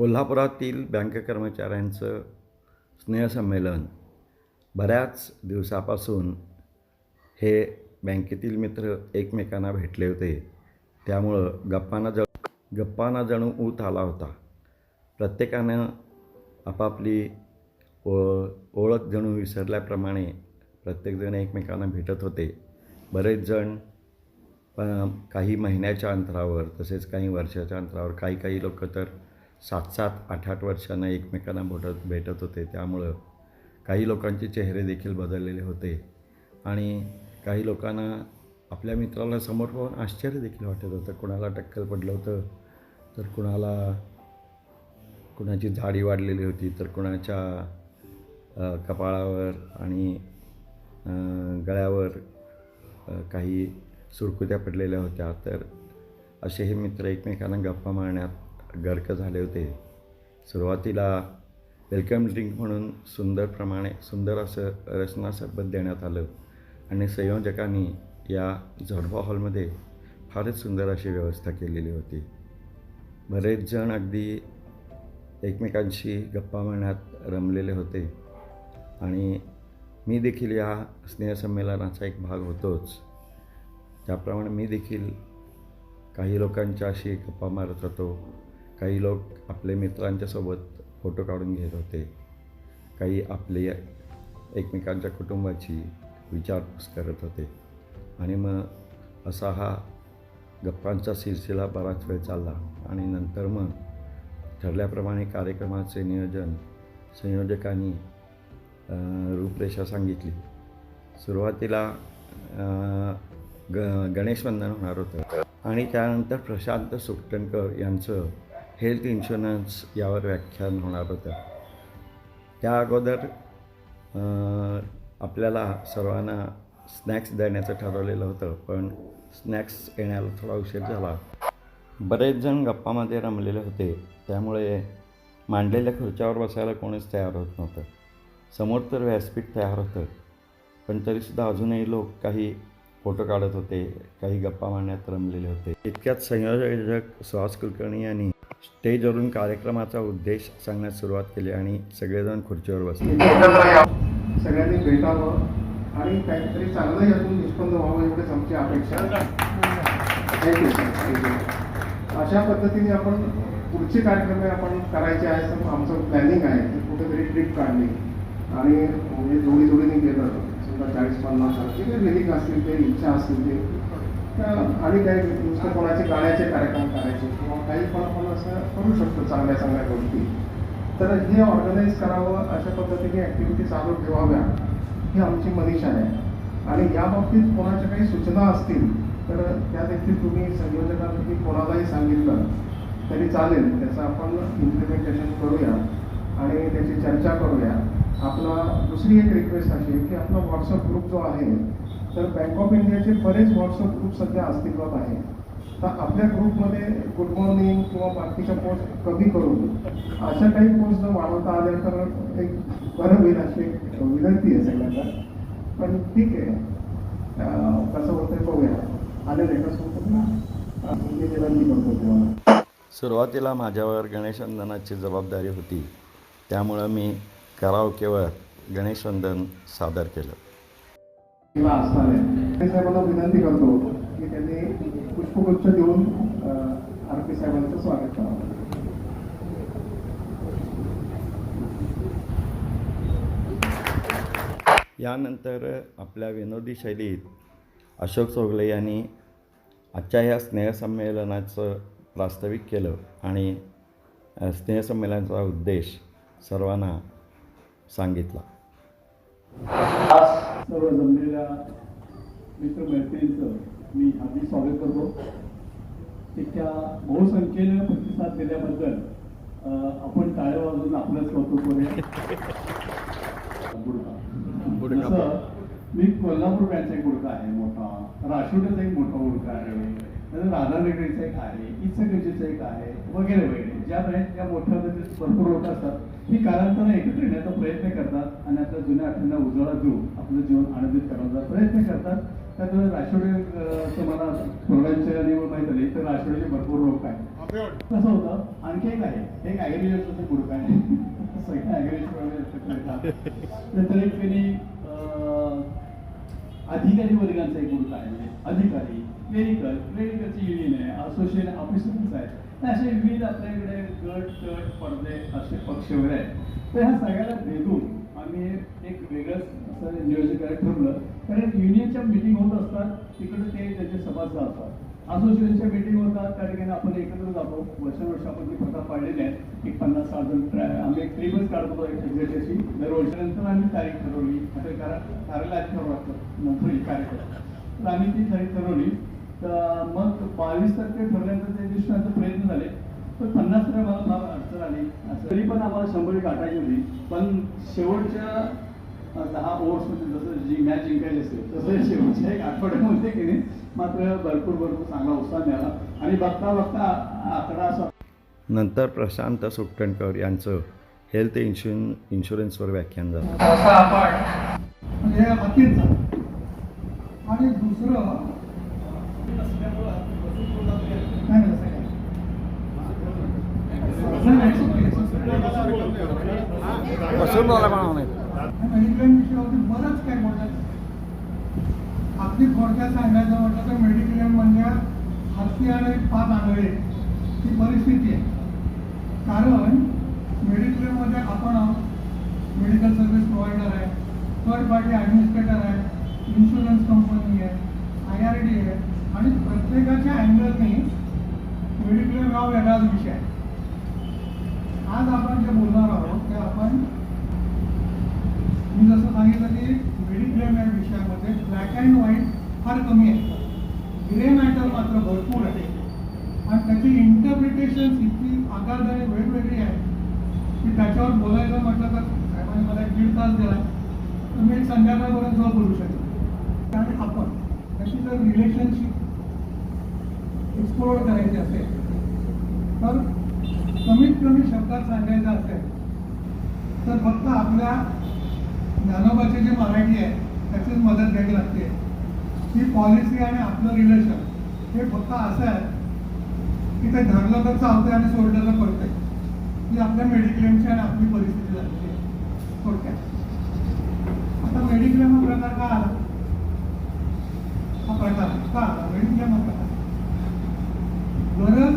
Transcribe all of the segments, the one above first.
कोल्हापुरातील बँक कर्मचाऱ्यांचं स्नेहसंमेलन बऱ्याच दिवसापासून हे बँकेतील मित्र एकमेकांना भेटले होते. त्यामुळं गप्पांना ज गप्पांना जणू ऊत आला होता. प्रत्येकानं आपापली ओ ओळख जणू विसरल्याप्रमाणे प्रत्येकजण एकमेकांना भेटत होते. बरेच जण प- काही महिन्याच्या अंतरावर तसेच काही वर्षाच्या अंतरावर काही काही लोक तर सात सात आठ आठ वर्षांना एकमेकांना भेटत भेटत होते. त्यामुळं काही लोकांचे चेहरे देखील बदललेले होते. आणि काही लोकांना आपल्या मित्राला समोर पाहून आश्चर्य देखील वाटत होतं. कुणाला टक्कल पडलं होतं? तर कुणाला कुणाची झाडी वाढलेली होती? तर कुणाच्या कपाळावर आणि गळ्यावर काही सुरकुत्या पडलेल्या होत्या? तर असे हे मित्र एकमेकांना गप्पा मारण्यात गर्क झाले होते. सुरुवातीला वेलकम ड्रिंक म्हणून सुंदर प्रमाणे सुंदर असं रचना सरबत देण्यात आलं आणि संयोजकांनी या झोडपा हॉलमध्ये फारच सुंदर अशी व्यवस्था केलेली होती. बरेच जण अगदी एकमेकांशी गप्पा मारण्यात रमलेले होते आणि मी देखील या स्नेहसंमेलनाचा एक भाग होतोच. त्याप्रमाणे मी देखील काही लोकांच्याशी गप्पा मारत होतो. काही लोक आपले मित्रांच्यासोबत फोटो काढून घेत होते. काही आपले एकमेकांच्या कुटुंबाची विचारपूस करत होते. आणि मग असा हा गप्पांचा सिलसिला बराच वेळ चालला. आणि नंतर मग ठरल्याप्रमाणे कार्यक्रमाचे नियोजन संयोजकांनी रूपरेषा सांगितली. सुरुवातीला ग गणेशवंदन होणार होतं. आणि त्यानंतर प्रशांत सुकटणकर यांचं हेल्थ इन्शुरन्स यावर व्याख्यान होणार होतं. त्या अगोदर आपल्याला सर्वांना स्नॅक्स देण्याचं ठरवलेलं होतं पण स्नॅक्स येण्याला थोडा उशीर झाला. बरेच जण गप्पामध्ये रमलेले होते त्यामुळे मांडलेल्या खुर्च्यावर बसायला कोणीच तयार होत नव्हतं. समोर तर व्यासपीठ तयार होतं पण तरीसुद्धा अजूनही लोक काही फोटो काढत होते काही गप्पा मारण्यात रमलेले होते. इतक्यात संयोजक सुहास कुलकर्णी यांनी स्टेजवरून कार्यक्रमाचा उद्देश सांगण्यास सुरुवात केली आणि सगळेजण खुर्चीवर बसले. सगळ्यांनी भेटावं आणि काहीतरी चांगलं यातून निष्पन्न व्हावं एवढीच आमची अपेक्षा. अशा पद्धतीने आपण पुढचे कार्यक्रम आपण करायचे आहे तर आमचं प्लॅनिंग आहे. की कुठेतरी ट्रिप काढली. आणि म्हणजे जोडी जोडीने गेलं समजा चाळीस पन्नास जे काही असतील ते इच्छा असतील ते आणि काही नुसतं कोणाचे गाण्याचे कार्यक्रम करायचे किंवा काही पण आपण असं करू शकतो चांगल्या चांगल्या गोष्टी. तर हे ऑर्गनाईज करावं अशा पद्धतीने ॲक्टिव्हिटी चालू ठेवाव्या ही आमची मनीषा आहे. आणि या बाबतीत कोणाच्या काही सूचना असतील तर त्या देखील तुम्ही संयोजकांपैकी कोणालाही सांगितलं तरी चालेल. त्याचं आपण इम्प्लिमेंटेशन करूया आणि त्याची चर्चा करूया. आपला दुसरी एक रिक्वेस्ट अशी की आपला व्हॉट्सअप ग्रुप जो आहे तर बँक ऑफ इंडियाचे बरेच व्हॉट्सअप ग्रुप सध्या अस्तित्वात आहे तर आपल्या ग्रुपमध्ये गुड मॉर्निंग किंवा बाकीच्या पोस्ट कमी करून अशा काही पोस्ट जर वाढवता आल्या तर एक बरं होईल अशी एक विनंती आहे सगळ्यांना. पण ठीक आहे. कसं होतं बघूया. आले ना? विनंती करतो सुरुवातीला माझ्यावर गणेशवंदनाची जबाबदारी होती. त्यामुळं मी करावकेवर गणेशवंदन सादर केलं. किंवा असणार आहे. साहेबांना विनंती करतो की त्यांनी पुष्पगुच्छ देऊन आर पी साहेबांचं स्वागत करावं. यानंतर आपल्या विनोदी शैलीत अशोक चोगले यांनी आजच्या ह्या स्नेहसंमेलनाचं प्रास्ताविक केलं आणि स्नेहसंमेलनाचा उद्देश सर्वांना सांगितला. आज सर्व जमलेल्या मित्रमैत्रिणींचं मी हार्दिक स्वागत करतो. इतक्या बहुसंख्येनं प्रतिसाद दिल्याबद्दल आपण टाळ्या वाजवून आपलंच कौतुक करूया. जसं मी कोल्हापूर एक गुडका आहे मोठा राशिवड्याचा एक मोठा गुडका आहे राधानगरीचा एक आहे इचलकरंजीचा एक आहे वगैरे वगैरे ज्या बँक ज्या मोठ्या भरपूर लोक असतात ही कालांतराने एकत्र येण्याचा प्रयत्न करतात आणि आपल्या जुन्या आठवड्यांना उजाळा देऊन आपलं जीवन आनंदित करण्याचा प्रयत्न करतात. त्यात राशिवडे मला थोड्यांच्या निवड माहीत आली तर राशिवड्याचे भरपूर लोक आहेत कसं होतं. आणखी एक आहे. एक ॲग्रिकल्चरचं ग्रुप आहे सगळ्या ॲग्रिकल्चर नंतर एक त्यांनी अधिकारी वर्गांचा एक ग्रुप आहे. अधिकारी क्लेरिकल क्लेरिकलची युनियन आहे. असोसिएशन ऑफिसर्स आहे असे विविध आपल्याकडे गट गट पडदे असे पक्ष वगैरे आहेत. तर ह्या सगळ्याला भेदून आम्ही एक वेगळंच असं नियोजन करायला ठरवलं. कारण युनियनच्या मिटिंग होत असतात. तिकडे ते त्यांचे सभासद असतात. असोसिएशनच्या मिटिंग होतात. त्या ठिकाणी आपण एकत्र जातो. वर्षानुवर्ष आपण ती प्रथा पाळलेली आहे एक पन्नास साठ जण आम्ही एक ट्रीपच काढतो एक दर दरवर्षानंतर आम्ही तारीख ठरवली. आता कारण कार्यालयात ठरवलं लागतं. नंतर एक कार्यक्रम. तर आम्ही ती तारीख ठरवली. तर मग बावीस तारखे ठरल्यानंतर त्या दिवशी आमचे प्रयत्न झाले. पण पन्नास रुपये मला फार अडचण आली. असं तरी पण आम्हाला शंभर गाठायची होती. पण शेवटच्या दहा ओव्हर्समध्ये जसं जी मॅच जिंकायची असते तसं शेवटच्या एक आठवड्यामध्ये की नाही मात्र भरपूर भरपूर चांगला उत्साह मिळाला. आणि बघता बघता आकडा असा नंतर प्रशांत सुट्टणकर यांचं हेल्थ इन्शुर इन्शुरन्सवर व्याख्यान झालं. असं आपण म्हणजे हे अतिच झालं आणि दुसरं नाही नाही. मेडिक्लेम विषयावरती बरंच काय बोलतात थोडक्यात सांगायचं म्हटलं तर मेडिक्लेम म्हणजे हत्ती आणि पाच आंधळे ही परिस्थिती आहे. कारण मेडिक्लेममध्ये आपण मेडिकल सर्व्हिस प्रोव्हायडर आहे. थर्ड पार्टी ॲडमिनिस्ट्रेटर आहे. इन्शुरन्स कंपनी आहे. आय आर डी आहे. आणि प्रत्येकाच्या अँगलने मेडिक्लेम हा वेगळाच विषय आहे. आज आपण जे बोलणार आहोत ते आपण मी जसं सांगितलं की मेडिक्लेम या विषयामध्ये ब्लॅक अँड व्हाईट फार कमी आहे ग्रे मॅटर मात्र भरपूर आहे. आणि त्याची इंटरप्रिटेशन इतकी आकारदारी वेगवेगळी आहे की त्याच्यावर बोलायचं म्हटलं तर साहेबांनी मला एक दीड तास दिला. तर मी एक संध्याकाळपर्यंत बोलू शकतो आणि आपण त्याची जर रिलेशनशिप एक्सप्लोर करायची असेल. तर कमीत कमी शब्दात सांगायचं असेल तर फक्त आपल्या ज्ञानोबाची जी मराठी आहे त्याचीच मदत घ्यावी लागते. ही पॉलिसी आणि आपलं रिलेशन हे फक्त असं आहे की ते धरलं तर चालतंय आणि सोडलं तर पडतंय. ही आपल्या मेडिक्लेमची आणि आपली परिस्थिती झालेली आहे. थोडक्यात. आता मेडिक्लेम हा प्रकार का आला हा प्रकार का? आला मेडिक्लेम हा प्रकार गरज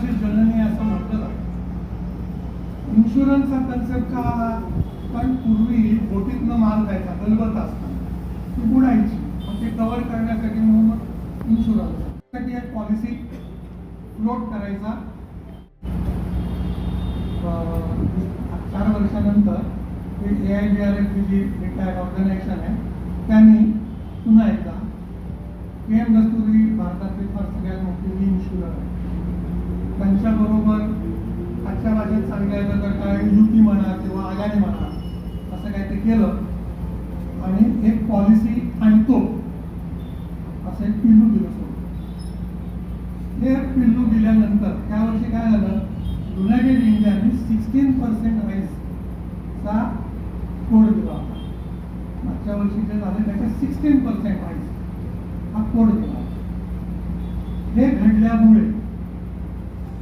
ही जननी असं म्हटलं जातं. इन्शुरन्सचा कन्सेप्ट का? आला कारण पूर्वी बोटीतनं माल जायचा गलबत असताना ती बुडायची. मग ते कव्हर करण्यासाठी म्हणून इन्शुरन्ससाठी एक पॉलिसी फ्लोट करायचा. अं, चार वर्षानंतर A I B R F G retired organisation आहे त्यांनी पुन्हा एकदा के एम दस्तुरी भारतातली फार सगळ्यात मोठी इन्शुरन्स आहे. त्यांच्याबरोबर आजच्या भाषेत सांगायचं तर काय युती म्हणा किंवा आघाडी म्हणा असं काय ते केलं. आणि एक पॉलिसी आणतो. असं एक पिल्लू दिलं सोडून हे पिल्लू दिल्यानंतर त्या वर्षी काय झालं? युनायटेड इंडियाने सिक्स्टीन पर्सेंट राईसचा कोड दिला होता. मागच्या वर्षी जे झालं त्याच्या सिक्स्टीन पर्सेंट राईस हा कोड दिला हे घडल्यामुळे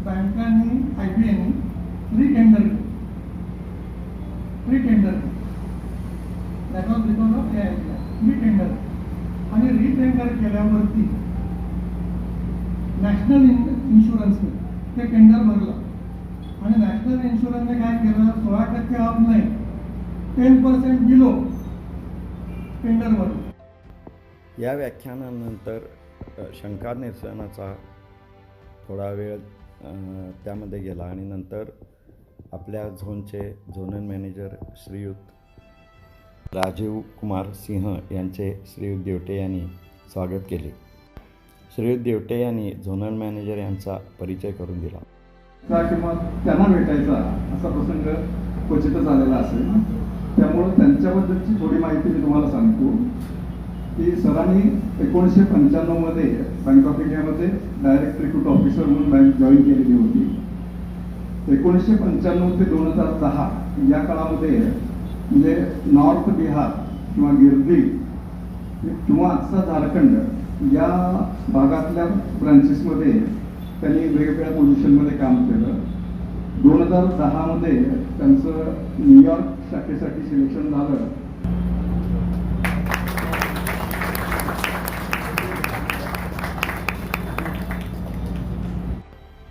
बँकांनी आय बी आयने रिटेंडर केलं retender that was because of A I retender आणि रिटेंडर केल्यावरती नॅशनल इन्शुरन्सने ते टेंडर भरलं आणि नॅशनल इन्शुरन्सने काय केलं सोळा टक्के ऑफ नाही टेन पर्सेंट बिलो या व्याख्यानानंतर शंका निरसनाचा थोडा वेळ त्यामध्ये गेला आणि नंतर आपल्या झोनचे झोनल मॅनेजर श्रीयुत राजीव कुमार सिंह यांचे श्रीयुत देवटे यांनी स्वागत केले. श्रीयुत देवटे यांनी झोनल मॅनेजर यांचा परिचय करून दिला. किंवा त्यांना भेटायचा असा प्रसंग क्वचितच आलेला असेल त्यामुळं त्यांच्याबद्दलची थोडी माहिती मी तुम्हाला सांगतो. की सरांनी एकोणीसशे पंच्याण्णवमध्ये बँक ऑफ इंडियामध्ये डायरेक्ट रिक्रूट ऑफिसर म्हणून बँक जॉईन केलेली होती. एकोणीसशे पंच्याण्णव ते दोन हजार दहा या काळामध्ये म्हणजे नॉर्थ बिहार किंवा गिरदी किंवा आजचा झारखंड या भागातल्या ब्रांचेसमध्ये त्यांनी वेगवेगळ्या पोझिशनमध्ये काम केलं. दोन हजार दहामध्ये त्यांचं न्यूयॉर्क शाखेसाठी सिलेक्शन झालं.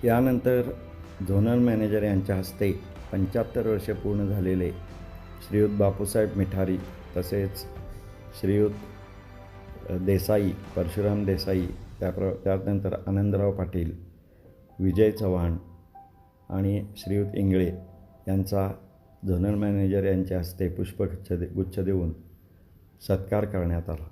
यानंतर झोनल मॅनेजर यांच्या हस्ते पंच्याहत्तर वर्षे पूर्ण झालेले श्रीयुत बापूसाहेब मिठारी तसेच श्रीयुत देसाई परशुराम देसाई त्याप्र त्यानंतर आनंदराव पाटील विजय चव्हाण आणि श्रीयुत इंगळे यांचा झोनल मॅनेजर यांच्या हस्ते पुष्पगुच्छ दे गुच्छ देऊन सत्कार करण्यात आला.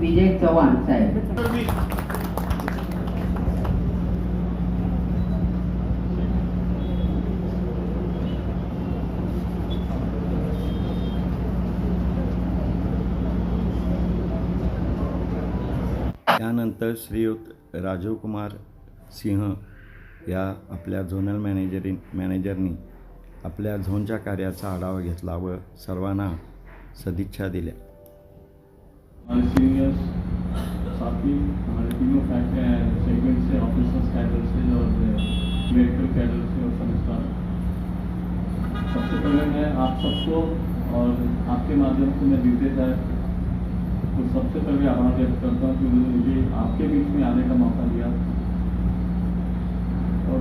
विजय चव्हाण साहेब. त्यानंतर श्रीयुत राजीव कुमार सिंह या आपल्या झोनल मॅनेजरी मॅनेजरनी आपल्या झोनच्या कार्याचा आढावा घेतला व सर्वांना सदिच्छा दिल्या. साथी हमारे तीनों सेगमेंट से ऑफिसर्स कैडर से और uh, मेडिकल कैडर से और सबसे पहले मैं आप सबको और आपके माध्यम से मैं जीते साहब तो सबसे पहले आभार व्यक्त करता हूँ कि उन्होंने मुझे आपके बीच में आने का मौका दिया। और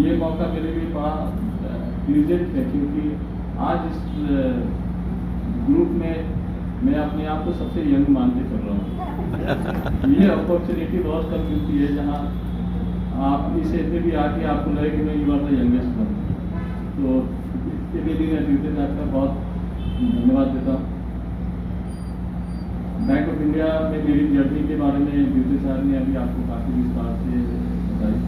ये मौका मेरे लिए बड़ा प्लीजेंट है क्योंकि आज इस ग्रुप में मैं अपने आप को सबसे यंग मान के चल रहा हूँ। ये अपॉर्चुनिटी बहुत कम मिलती है जहाँ आप इस एज में भी आके आपको लगे कि मैं you are the youngest one तो इसके लिए मैं ड्यूटी साहब का बहुत धन्यवाद देता हूँ। बैंक ऑफ़ इंडिया में मेरी जर्नी के बारे में ड्यूटी साहब ने अभी आपको काफ़ी विस्तार से बताई।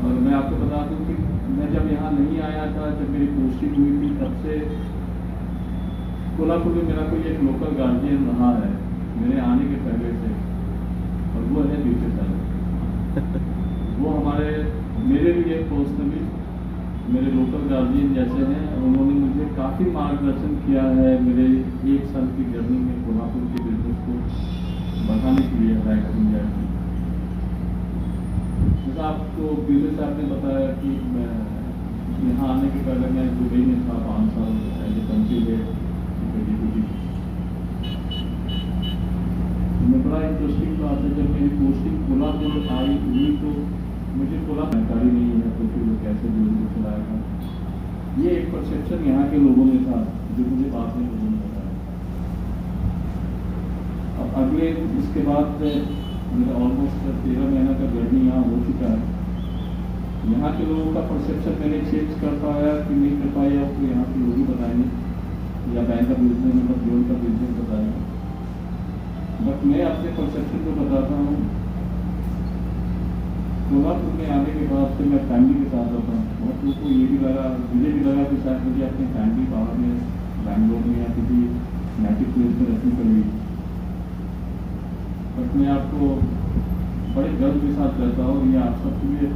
और मैं आपको बता दूँ कि मैं जब यहाँ नहीं आया था, जब मेरी पोस्टिंग हुई थी, तब से कोल्हापुर में मेरा कोई एक लोकल गार्जियन रहा है, मेरे आने के पहले से। और वो है ड्यूटी साहब वो हमारे, मेरे लिए पर्सनली मेरे लोकल गार्जियन जैसे हैं, उन्होंने मुझे काफ़ी मार्गदर्शन किया है मेरे एक साल की जर्नी में कोल्हापुर के बिज़नेस को बढ़ाने के लिए ऑफ़ इंडिया की। जैसा आपको ब्यूटी साहब ने बताया कि मैं यहाँ आने के पहले मैं दुबई में था, पाँच साल ए कंट्री में मैं बड़ा इंटरेस्टिंग बात है, जब मेरी पोस्टिंग कोल्हापुर आई हुई तो मुझे कोल्हापुर जानकारी नहीं है तो फिर वो कैसे बिज़नेस चलाएगा ये एक परसेप्शन यहाँ के लोगों में था, जो मुझे बाद में लोगों ने बताया। अब अगले, इसके बाद मेरा ऑलमोस्ट तेरह महीना का जर्नी यहाँ हो चुका है। यहाँ के लोगों का परसेप्शन मैंने चेंज कर पाया कि नहीं कर पाया तो यहाँ के लोग ही बताएँगे। या बैंक का बिज़नेस मतलब लोन का बिज़नेस बताएँगे। बट मैं अपने परसेप्शन को बताता हूँ कोल्हापुर में आने के बाद से मैं फैमिली के साथ रहता हूँ। और लोगों को ये भी लगा, मुझे भी लगा कि शायद मुझे अपनी फैमिली बाहर में बैंगलोर में या किसी नेटिव प्लेस में रखनी पड़ेगी। बट मैं आपको बड़े गर्व के साथ रहता हूँ, ये आप सबके लिए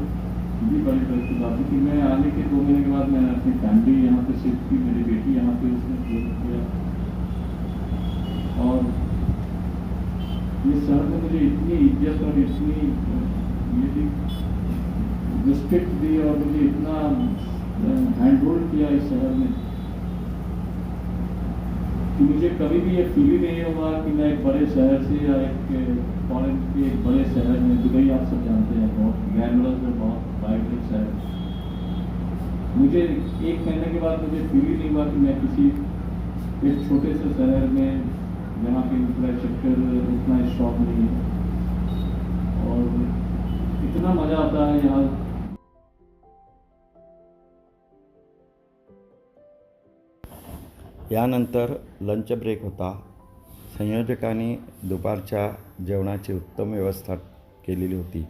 भी बड़ी गर्व की बात है कि मैं आने के दो महीने के बाद मैंने अपनी फैमिली यहाँ पे शिफ्ट की, मेरी बेटी यहाँ पे उसने किया। और ये शहर में मुझे इतनी इज़्ज़त और इतनी रिस्पेक्ट दी और मुझे इतना हैंड होल्ड किया इस शहर में कि मुझे कभी भी ये फील ही नहीं होगा कि मैं एक बड़े शहर से या एक फॉरेन के एक बड़े शहर में दुबई आप सब जानते हैं, बहुत ग्लैमरस और बहुत वाइब्रेंट शहर मुझे एक महीने के बाद मुझे फील ही नहीं हुआ कि मैं किसी एक छोटे से शहर में, जहाँ पे इंफ्रास्ट्रक्चर उतना स्ट्रॉन्ग नहीं है। यहाँ यानंतर लंच ब्रेक होता. संयोजकांनी दुपारच्या जेवणाची उत्तम व्यवस्था केलेली होती.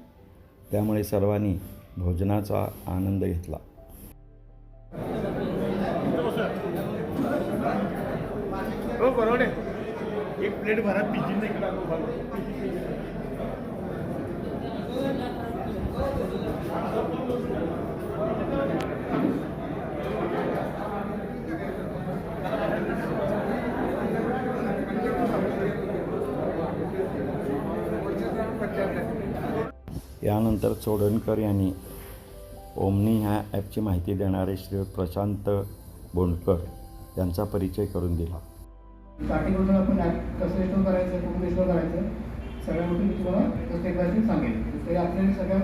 त्यामुळे सर्वांनी भोजनाचा आनंद घेतला. हो एक प्लेट भरा यानंतर चोडणकर यांनी ओमनी ह्या ॲपची माहिती देणारे श्री प्रशांत बोंडकर यांचा परिचय करून दिला. स्टार्टिंगपासून आपण ॲप कसं इन्स्टॉल करायचं कुठून इन्स्टॉल करायचं. सगळ्या गोष्टी तुम्हाला स्टेप सांगेल. तरी आपल्याला सगळ्या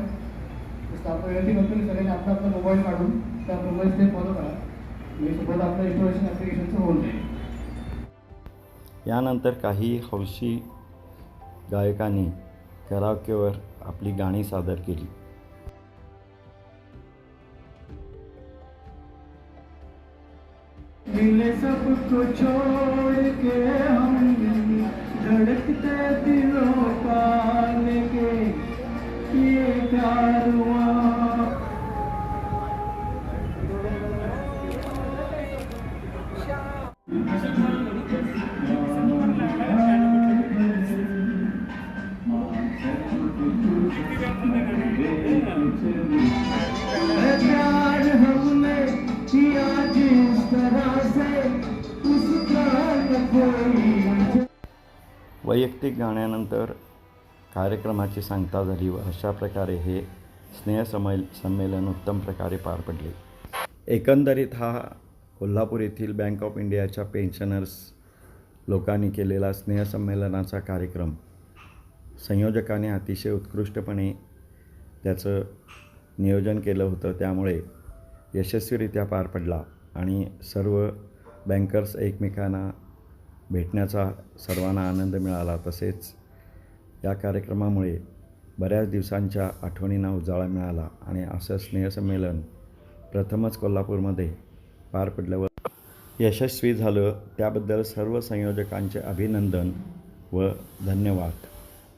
विनंती करतो की सगळ्यांनी आपला आपला मोबाईल काढून त्या मोबाईल स्टेप फॉलो करा. मी सोबत आपलं इन्स्टॉलेशन ॲप्लिकेशनचं होऊन जाईल. यानंतर काही हौशी गायकांनी कराओकेवर आपली गाणी सादर केली. मिले सबको छोड़ के हम धड़कते दिलों का वैयक्तिक गाण्यानंतर कार्यक्रमाची सांगता झाली व अशा प्रकारे हे स्नेहसमय संमेलन उत्तम प्रकारे पार पडले. एकंदरीत हा कोल्हापूर येथील बँक ऑफ इंडियाच्या पेन्शनर्स लोकांनी केलेला स्नेहसंमेलनाचा कार्यक्रम संयोजकाने अतिशय उत्कृष्टपणे त्याचं नियोजन केलं होतं. त्यामुळे यशस्वीरित्या पार पडला आणि सर्व बँकर्स एकमेकांना भेटण्याचा सर्वांना आनंद मिळाला. तसेच या कार्यक्रमामुळे बऱ्याच दिवसांच्या आठवणींना उजाळा मिळाला आणि असं स्नेहसंमेलन प्रथमच कोल्हापूरमध्ये पार पडल्यावर यशस्वी झालं. त्याबद्दल सर्व संयोजकांचे अभिनंदन व धन्यवाद.